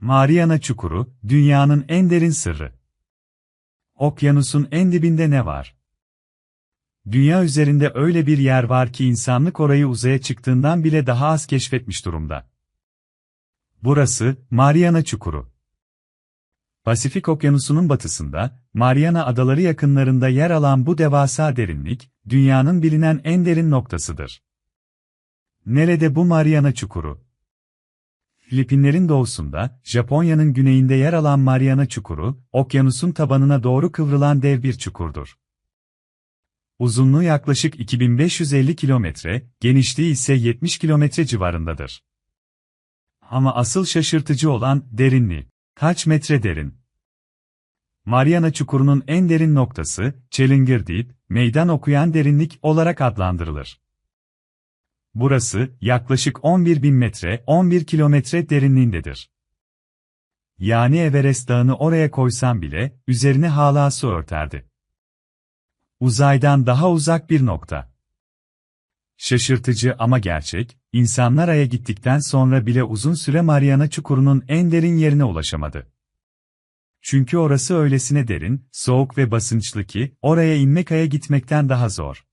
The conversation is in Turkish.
Mariana Çukuru, dünyanın en derin sırrı. Okyanusun en dibinde ne var? Dünya üzerinde öyle bir yer var ki insanlık orayı uzaya çıktığından bile daha az keşfetmiş durumda. Burası, Mariana Çukuru. Pasifik Okyanusu'nun batısında, Mariana Adaları yakınlarında yer alan bu devasa derinlik, dünyanın bilinen en derin noktasıdır. Nerede bu Mariana Çukuru? Filipinlerin doğusunda, Japonya'nın güneyinde yer alan Mariana Çukuru, okyanusun tabanına doğru kıvrılan dev bir çukurdur. Uzunluğu yaklaşık 2550 kilometre, genişliği ise 70 kilometre civarındadır. Ama asıl şaşırtıcı olan derinliği. Kaç metre derin? Mariana Çukuru'nun en derin noktası, Challenger Deep, meydan okuyan derinlik olarak adlandırılır. Burası, yaklaşık 11 bin metre, 11 kilometre derinliğindedir. Yani Everest Dağı'nı oraya koysam bile, üzerine hala su örterdi. Uzaydan daha uzak bir nokta. Şaşırtıcı ama gerçek, insanlar Ay'a gittikten sonra bile uzun süre Mariana Çukuru'nun en derin yerine ulaşamadı. Çünkü orası öylesine derin, soğuk ve basınçlı ki, oraya inmek Ay'a gitmekten daha zor.